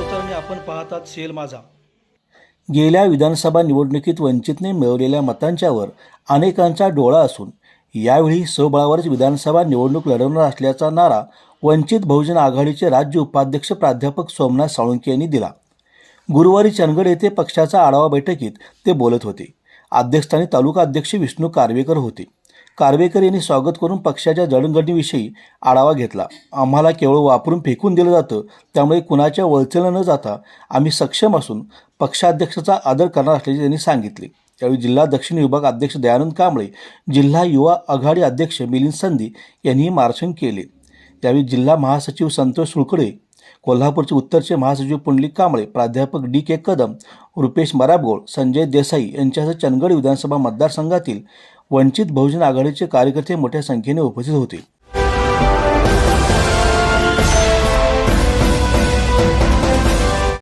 आणि आपण पाहतात सेल माझा. गेल्या विधानसभा निवडणुकीत वंचितने मिळवलेल्या मतांच्यावर अनेकांचा डोळा असून यावेळी स्वबळावरच विधानसभा निवडणूक लढवणार असल्याचा नारा वंचित बहुजन आघाडीचे राज्य उपाध्यक्ष प्राध्यापक सोमनाथ साळुंके यांनी दिला. गुरुवारी चंदगड येथे पक्षाचा आढावा बैठकीत ते बोलत होते. अध्यक्षस्थानी तालुका अध्यक्ष विष्णू कार्वेकर होते. कार्वेकर यांनी स्वागत करून पक्षाच्या जडणघडणीविषयी आढावा घेतला. आम्हाला केवळ वापरून फेकून दिलं जातं त्यामुळे कुणाच्या वळचेला न जाता आम्ही सक्षम असून पक्षाध्यक्षाचा आदर करणार असल्याचे त्यांनी सांगितले. त्यावेळी जिल्हा दक्षिण विभाग अध्यक्ष दयानंद कांबळे जिल्हा युवा आघाडी अध्यक्ष मिलिंद संधी यांनीही मार्चन केले. त्यावेळी जिल्हा महासचिव संतोष सुळकडे कोल्हापूरचे उत्तरचे महासचिव पुंडलिक कांबळे प्राध्यापक डी के कदम रुपेश मराबगोळ संजय देसाई यांच्यासह चंदगड विधानसभा मतदारसंघातील वंचित बहुजन आघाडीचे कार्यकर्ते मोठ्या संख्येने उपस्थित होते.